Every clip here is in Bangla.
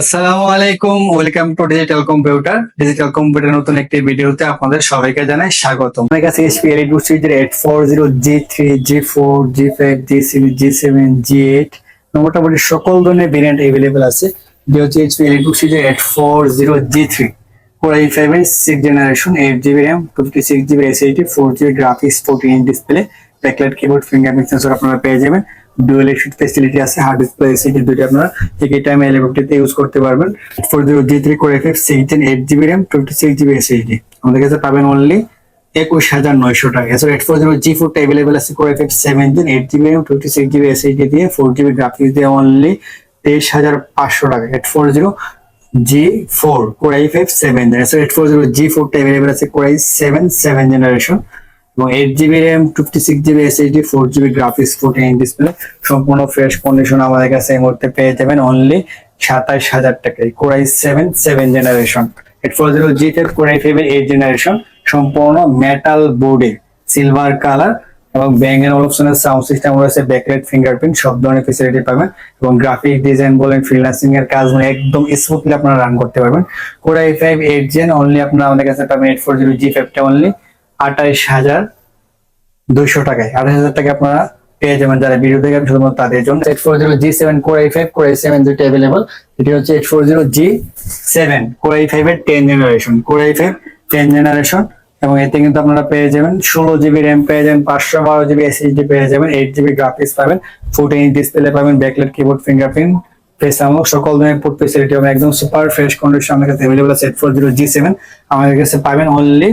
আসসালামু আলাইকুম, welcome to digital computer digital computer নতুন একটি ভিডিওতে আপনাদের সবাইকে জানাই স্বাগতম। আমার কাছে এইচপি এলিট সিরিজের eight four zero G three G four G five G six G seven G eight মোটামুটি সকল ধরনের ভেরিয়েন্ট এভেলেবেল আছে। যে হচ্ছে এইচপি এলিট সিরিজের eight four zero G three four এই ফাইভ এর six generation eight GB RAM fifty six GB SHD four GB graphics fourteen display backlight keyboard fingerprint sensor আপনারা পেয়ে যাবেন। ডুয়েল এক্সিট ফেসিলিটি আছে হার্ড ডিসপ্লে এসএইচডি দুটো আপনারা একই টাইমে ল্যাপটপটিতে ইউজ করতে পারবেন। Four zero G three core F six gen eight GB RAM fifty six GB SHD আমাদের কাছে পাবেন অনলি একুশ হাজার নয়শো টাকা। এছাড়া এইট ফোর জিরো জি ফোরটা অ্যাভেলেবেল আছে core F seven gen eight GB RAM fifty six GB SHD দিয়ে ফোর জিবি গ্রাফিক্স দিয়ে অনলি তেইশ হাজার পাঁচশো টাকা। Eight four zero G four core i five seven generation eight four zero G ফোরটা অ্যাভেলেবেল আছে core i seven seven generation এবং eight GB RAM fifty six GB SHD four GB graphics fourteen display সম্পূর্ণ ফ্রেশ কন্ডিশন আমাদের কাছে এই মুহূর্তে পেয়ে যাবেন অনলি সাতাইশ হাজার টাকায় core i seven seven generation eight four zero G five core i five eight generation সম্পূর্ণ মেটাল বোর্ডে সিলভার কালার এবং ব্যাং এন্ড অপশনের সাউন্ড সিস্টেম রয়েছে ব্যাকলাইট ফিঙ্গারপ্রিন্ট সব ধরনের ফেসিলিটি পাবেন এবং গ্রাফিক ডিজাইন বলেন ফ্রিল্যান্সিং এর কাজ মানে একদম স্মুথলি আপনারা রান করতে পারবেন। Core i five eight gen only আপনারা আমাদের কাছে পাবেন এইট ফোর জিরো জি ফাইভটা অনলি আঠাইশ হাজার দুইশো টাকায়। আঠাশ হাজার টাকা আপনারা পেয়ে যাবেন যারা ভিডিও দেখেন, শুধুমাত্র তাদের জন্য। Eight four zero G seven core I five core I seven দুইটা অ্যাভেলেবল এটি হচ্ছে eight four zero G seven core I five ten generation core I five ten generation এবং এতে কিন্তু আপনারা পেয়ে যাবেন ষোলো জিবি র্যাম পেয়ে যাবেন, পাঁচশো বারো জিবি এসএসডি পেয়ে যাবেন এইট জিবি গ্রাফিক্স পাবেন ফুটিং ডিসপ্লে পাবেন backlight keyboard fingerprint face unlock সকল ধরনের পোর্ট ফেসিলিটি হবে একদম সুপার ফ্রেশ কন্ডিশন আমাদের কাছে অ্যাভেলেবল আছে eight four zero G seven আমাদের কাছে পাবেন অনলি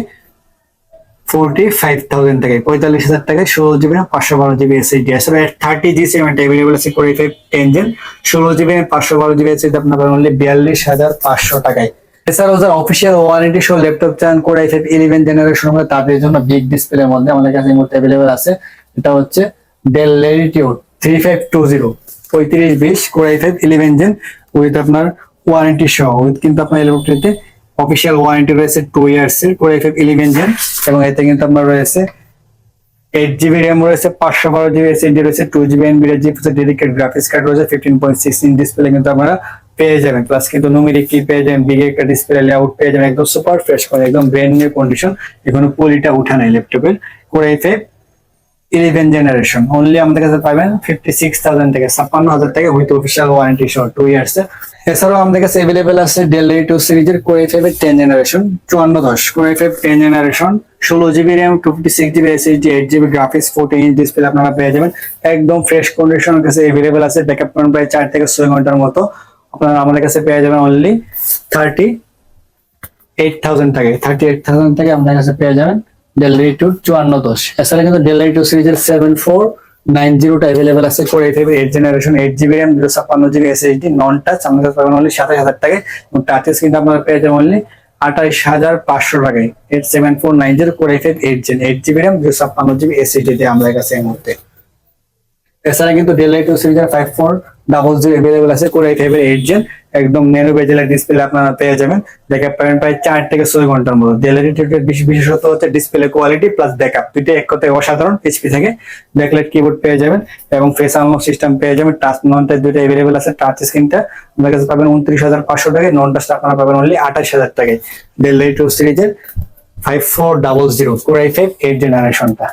ফোরটি ফাইভ থাউজেন্ড থেকে পঁয়তাল্লিশ হাজার টাকায়, ষোলো জিবি পাঁচশো বারো জিবি এসএসডি আসলে থার্টি জি সেভেন অ্যাভেলেবল আছে core i five ten gen ষোলো জিবি পাঁচশো বারো জিবি এসএসডি আপনার অনলি বিয়াল্লিশ হাজার পাঁচশো টাকায়। এছাড়াও যারা অফিসিয়াল ওয়ারেন্টি সহ ল্যাপটপ চান core i five eleven generation হবে, তাদের জন্য বিগ ডিসপ্লের মধ্যে আমাদের কাছে এই মুহূর্তে অ্যাভেলেবল আছে। এটা হচ্ছে Dell Latitude three five two zero পঁয়ত্রিশ বিশ core i five eleven gen with আপনার ওয়ারেন্টি সহ উইথ কিন্তু আপনার ল্যাপটপটিতে অফিসিয়াল ওয়ারেন্টি রয়েছে টু ইয়ার্স এর core i five eleven gen এবং এতে কিন্তু আপনার রয়েছে এইট জিবি র্যাম রয়েছে, পাঁচশো বারো জিবি এসএসডি রয়েছে two GB NB GP dedicate graphics card রয়েছে fifteen point six inch display কিন্তু আমরা পেয়ে যাবেন। প্লাস কিন্তু নুমেরিক কি পেয়ে যাবেন বিগ একটা ডিসপ্লে লেআউট পেয়ে যাবেন, একদম সুপার ফ্রেশ করে একদম ব্র্যান্ড নিউ কন্ডিশন এখনও পলিটা উঠা নাই ল্যাপটপের core i five eleven generation. Only আমাদের কাছে পাবেন ফিফটি সিক্স থাউজেন্ড থেকে, ছাপ্পান্ন হাজার টাকা উইথ অফিসিয়াল ওয়ারেন্টি সহ টু ইয়ার্স এছাড়াও আমাদের কাছে অ্যাভেলেবেল আছে ডেল টু সিরিজের কোরাই ফাইভ এর টেন জেনারেশন, চুয়ান্ন দশ। Core i five ten generation, ষোলো GB RAM two fifty six GB SSD eight GB graphics forty inch display আপনারা পেয়ে যাবেন। একদম ফ্রেশ কন্ডিশন কাছে অ্যাভেলেবেল আছে ব্যাকআপ পয়েন্ট প্রায় চার থেকে ছয় ঘণ্টার মতো। আপনারা আমাদের কাছে পেয়ে যাবেন অনলি থার্টি এইট থাউজেন্ড টাকায় থার্টি এইট থাউজেন্ড টাকা আমাদের কাছে পেয়ে যাবেন। ডেলিভারি টু চুয়ান্ন দশ। এছাড়া কিন্তু ডেল ডেলিভারি টু সিরিজের সেভেন ফোর নাইন জিরোটা অ্যাভেলেবল আছে core eight eight generation eight GB RAM দুশো ছাপ্পান্ন জিবি এসএসডি নন টাচ আমাদের পাবেন অনলি সাতাশ হাজার টাকায়। এবং টাচেস কিন্তু আপনারা পেয়ে যাবেন অনলি আঠাইশ হাজার পাঁচশো টাকায়। Eight seven four nine zero core eight eight gen eight GB RAM দুশো ছাপ্পান্ন জিবি এসএসডি দিয়ে আমাদের কাছে এই মুহূর্তে। এছাড়া কিন্তু ডেল টু সিরিজের five four double zero available আছে কোরাই ফাইভের এইট জেন একদম ন্যানো বেজেলের ডিসপ্লে আপনারা পেয়ে যাবেন। দেখা পাবেন প্রায় চার থেকে ছয় ঘণ্টার মতো। ডেল বিশেষত হচ্ছে ডিসপ্লে কোয়ালিটি প্লাস ব্যাকআপ দুইটা এক কথায় অসাধারণ এইচপি থেকে। ব্যাকলাইট কিবোর্ড পেয়ে যাবেন এবং ফেস আনলক সিস্টেম পেয়ে যাবেন। টাচ নন টাচ দুইটা অ্যাভেলেবল আছে। টাচ স্ক্রিনটা আপনার কাছে পাবেন উনত্রিশ হাজার পাঁচশো টাকায়। নন টাচটা আপনারা পাবেন অনলি আঠাশ হাজার টাকায়। ডেল টু সিরিজের five four double zero core i five eight জেনারেশনটা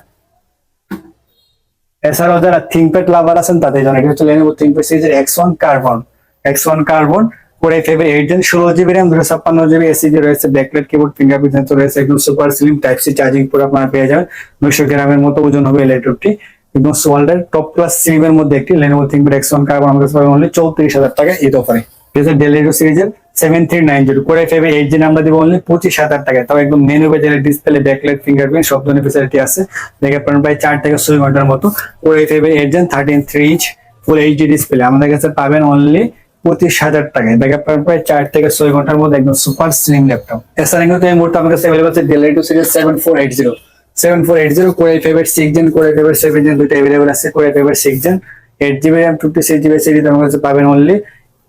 এছাড়াও যারা থিঙ্কপ্যাড লাভার আছেন, তাদের জন্য এটা হচ্ছে লেনোভো থিঙ্কপ্যাড সিরিজের X one carbon X one carbon করে ফেভার এইট জেন ষোলো জিবি র্যাম দুশো ছাপ্পান্ন জিবি এসি এসিজি রয়েছে ব্যাকলাইট কিবোর্ড ফিঙ্গারপ্রিন্ট সেন্সর রয়েছে, একদম super slim type C charging পুরো আপনারা পেয়ে যাবেন। দুশো গ্রামের মতো ওজন হবে ল্যাপটপটি এবং সোয়াল্ডের টপ ক্লাস সিলিমের মধ্যে একটি Lenovo ThinkPad X one carbon আমাদের পাবেন অনলি চৌত্রিশ হাজার টাকা ঈদ অফারে এটা ডেলিটো সিরিজের সেভেন থ্রি নাইন জিরো করে ফেবে এইট জিন আমরা দিব অনলি পঁচিশ হাজার টাকা তাও একদম মেনু বেজের ডিসপ্লে ব্যাকলাইট ফিঙ্গারপ্রিন্ট সব ধরনের ফেসিলিটি আছে। দেখে পারেন প্রায় চার থেকে ছয় ঘণ্টার মতো। করে ফেবে eight gen thirteen three inch full HD display আমাদের কাছে পাবেন অনলি পঁচিশ হাজার টাকায়। ব্যাকআপ পাবেন প্রায় চার থেকে ছয় ঘণ্টার মধ্যে একদম সুপার স্লিম ল্যাপটপ এছাড়া কিন্তু এই মুহূর্তে আমার কাছে অ্যাভেলেবল আছে ডেলিটো series seven four eight zero seven four eight zero করে ফেভার six gen core i favour seven gen দুটো অ্যাভেলেবল আছে। Core i favour six gen eight GB RAM fifty six GB series আমার কাছে পাবেন অনলি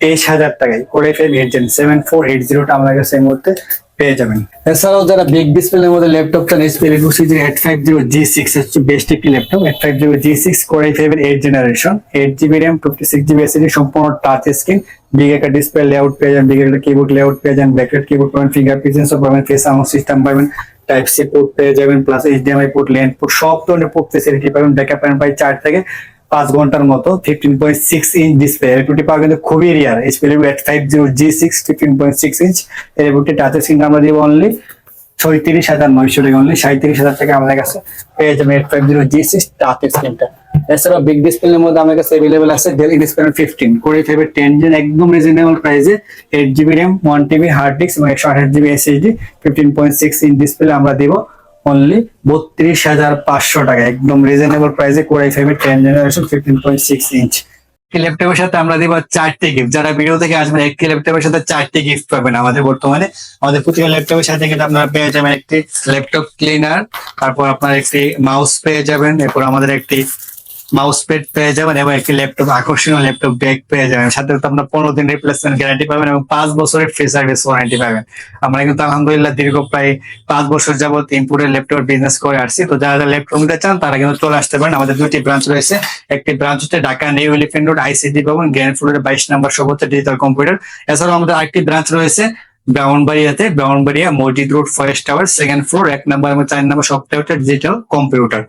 তেইশ হাজার টাকায় করে fail eight gen seven four eight জিরোটা আমাদের কাছে এই মুহূর্তে পেয়ে যাবেন। এছাড়াও যারা বিগ ডিসপ্লের মধ্যে ল্যাপটপ চান SP Elite eight five zero G six হচ্ছে বেস্ট একটি laptop eight five zero G six করে ফাইভ এর eight generation eight GB RAM fifty six GB SSD সম্পূর্ণ টাচ স্ক্রিন বিগ একটা ডিসপ্লে লেআউট পেয়ে যান বিগ একটা কিবোর্ড লেআউট পেয়ে যান ব্যাকেট কিবোর্ড পাবেন ফিঙ্গার প্রিজেন্সও পাবেন ফেস সাউন্ড সিস্টেম পাবেন টাইপ সি পোর্ট পেয়ে যাবেন plus HDMI port length port সব ধরনের পোর্ট ফেসিলিটি পাবেন ব্যাকআপ পাবেন প্রায় চার থেকে। পাঁচ ঘণ্টার মতো fifteen point six inch display এলটুটি পাওয়া কিন্তু খুবই rare HP eight five zero G six fifteen point six inch এলটুটি touch screen আমরা দিব অনলি ছয়ত্রিশ হাজার নয়শো টাকা অনলি সাঁত্রিশ হাজার টাকা আমাদের কাছে পেয়ে যাবেন eight five zero G six touch স্ক্রিনটা এছাড়া বিগ ডিসপ্লের মধ্যে আমাদের কাছে অ্যাভেলেবল আছে ডেল ডিসপ্লে ফিফটিন করে ফেভার টেন জেন একদম রিজনেবল প্রাইসে eight GB RAM one TB hard disk এবং একশো আঠাশ GB SSD fifteen point six inch display আমরা দিব। অনলি বত্রিশ হাজার পাঁচশো টাকা। একদম রিজনেবল প্রাইসে কোরাই ফাইভের ten generation fifteen point six inch ল্যাপটপের সাথে আমরা দিব চারটে গিফট যারা ভিডিও থেকে আসবেন একটি ল্যাপটপের সাথে চারটি গিফট পাবেন আমাদের বর্তমানে। আমাদের প্রতিটা ল্যাপটপের সাথে কিন্তু আপনারা পেয়ে যাবেন একটি ল্যাপটপ ক্লিনার তারপর আপনার একটি মাউস পেয়ে যাবেন, এরপর আমাদের একটি মাউস প্যাড পেয়ে যাবেন এবং একটি ল্যাপটপ আকর্ষণীয় ল্যাপটপ ব্যাগ পেয়ে যাবেন। সাথে আপনার পনেরো দিন রিপ্লেসমেন্ট গ্যারান্টি পাবেন এবং পাঁচ বছরের ফ্রি সার্ভিস ওয়ারেন্টি পাবেন। আমরা কিন্তু আলহামদুলিল্লাহ দীর্ঘ প্রায় পাঁচ বছর যাবত ইম্পোর্টের ল্যাপটপ বিজনেস করে আসছি। তো যারা যারা ল্যাপটপ নিতে চান, তারা কিন্তু চলে আসতে পারেন। আমাদের দুটি ব্রাঞ্চ রয়েছে। একটি ব্রাঞ্চ হচ্ছে Dhaka New Elephant Road ICD ভবন গ্র্যান্ড ফ্লোরের বাইশ নম্বর সর্বোচ্চ ডিজিটাল কম্পিউটার এছাড়াও আমাদের আরেকটি ব্রাঞ্চ রয়েছে ব্রাউনবাড়িয়াতে ব্রাউনবাড়িয়া মসজিদ Road Forest Tower second floor এক নম্বর এবং চার নম্বর সপ্তাহে হচ্ছে ডিজিটাল কম্পিউটার